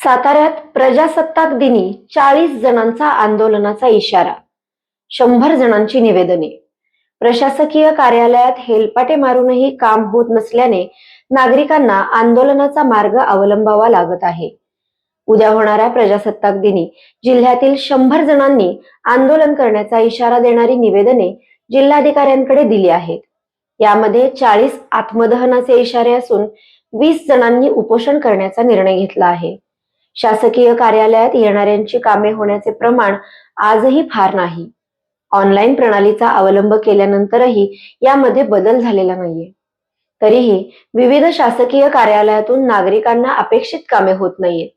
साताऱ्यात प्रजासत्ताक दिनी चाळीस जणांचा आंदोलनाचा इशारा. शंभर जणांची निवेदने. प्रशासकीय कार्यालयात हेलपाटे मारूनही काम होत नसल्याने नागरिकांना आंदोलनाचा मार्ग अवलंबावा लागत आहे. उद्या होणाऱ्या प्रजासत्ताक दिनी जिल्ह्यातील शंभर जणांनी आंदोलन करण्याचा इशारा देणारी निवेदने जिल्हाधिकाऱ्यांकडे दिली आहेत. यामध्ये चाळीस आत्मदहनाचे इशारे असून वीस जणांनी उपोषण करण्याचा निर्णय घेतला आहे. शासकीय कार्यालयात येणाऱ्यांची कामे होण्याचे प्रमाण आजही फार नाही. ऑनलाईन प्रणालीचा अवलंब केल्यानंतरही यामध्ये बदल झालेला नाहीये. तरीही विविध शासकीय कार्यालयातून नागरिकांना अपेक्षित कामे होत नाहीयेत.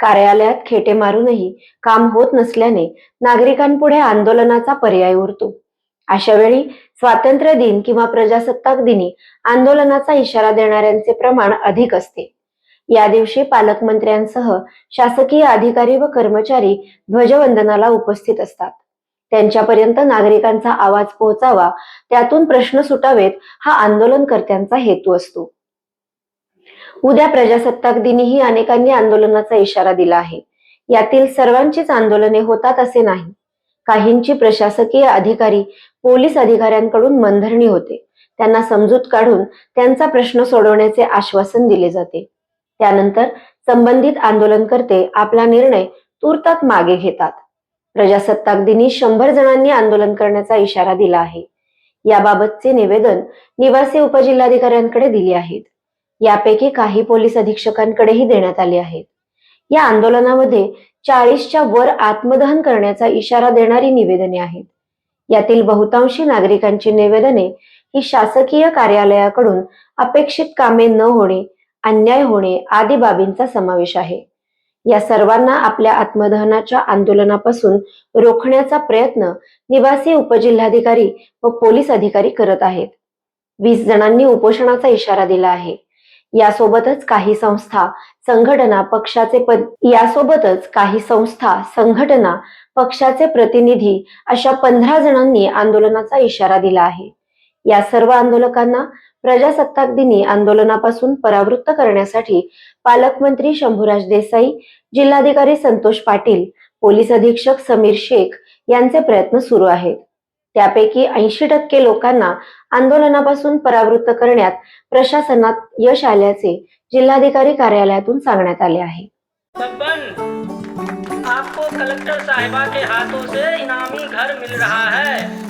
कार्यालयात खेटे मारूनही काम होत नसल्याने नागरिकांपुढे आंदोलनाचा पर्याय उरतो. अशा वेळी स्वातंत्र्य दिन किंवा प्रजासत्ताक दिनी आंदोलनाचा इशारा देणाऱ्यांचे प्रमाण अधिक असते. या दिवशी पालकमंत्र्यांसह शासकीय अधिकारी व कर्मचारी ध्वजवंदनाला उपस्थित असतात. त्यांच्यापर्यंत नागरिकांचा आवाज पोहोचावा त्यातून प्रश्न सुटावेत हा आंदोलनकर्त्यांचा हेतू असतो. उद्या प्रजासत्ताक दिनीही अनेकांनी आंदोलनाचा इशारा दिला आहे. यातील सर्वांचीच आंदोलने होतात असे नाही. काहींची प्रशासकीय अधिकारी पोलीस अधिकाऱ्यांकडून मनधरणी होते. त्यांना समजूत काढून त्यांचा प्रश्न सोडवण्याचे आश्वासन दिले जाते. त्यानंतर संबंधित आंदोलनकर्ते आपला निर्णय तुर्तात मागे घेतात. प्रजासत्ताक दिनी शंभर जणांनी आंदोलन करण्याचा इशारा दिला आहे. याबाबतचे निवेदन निवासी उपजिल्हाधिकाऱ्यांकडे दिले आहेत. यापैकी काही पोलीस अधीक्षकांकडेही देण्यात आले आहेत. या आंदोलनामध्ये चाळीसच्या वर आत्मदहन करण्याचा इशारा देणारी निवेदने आहेत. यातील बहुतांशी नागरिकांची निवेदने ही शासकीय कार्यालयाकडून अपेक्षित कामे न होणे अन्याय होणे आदी बाबींचा समावेश आहे. या सर्वांना आपल्या आत्मदहनाच्या आंदोलनापासून रोखण्याचा प्रयत्न निवासी उपजिल्हाधिकारी व पोलीस अधिकारी करत आहेत. वीस जणांनी उपोषणाचा इशारा दिला आहे. यासोबतच काही संस्था संघटना पक्षाचे पद यासोबतच काही संस्था संघटना पक्षाचे प्रतिनिधी अशा पंधरा जणांनी आंदोलनाचा इशारा दिला आहे. या सर्व आंदोलकांना प्रजासत्ताक दिनी आंदोलनापासून परावृत्त करण्यासाठी पालकमंत्री शंभूराज देसाई जिल्हाधिकारी संतोष पाटील पोलीस अधीक्षक समीर शेख यांचे प्रयत्न सुरू आहेत. त्यापैकी ऐंशी टक्के लोकांना आंदोलनापासून परावृत्त करण्यात प्रशासनात यश आल्याचे जिल्हाधिकारी कार्यालयातून सांगण्यात आले आहे. आपको कलेक्टर साहिबा के हाथों से इनामी घर मिल रहा है।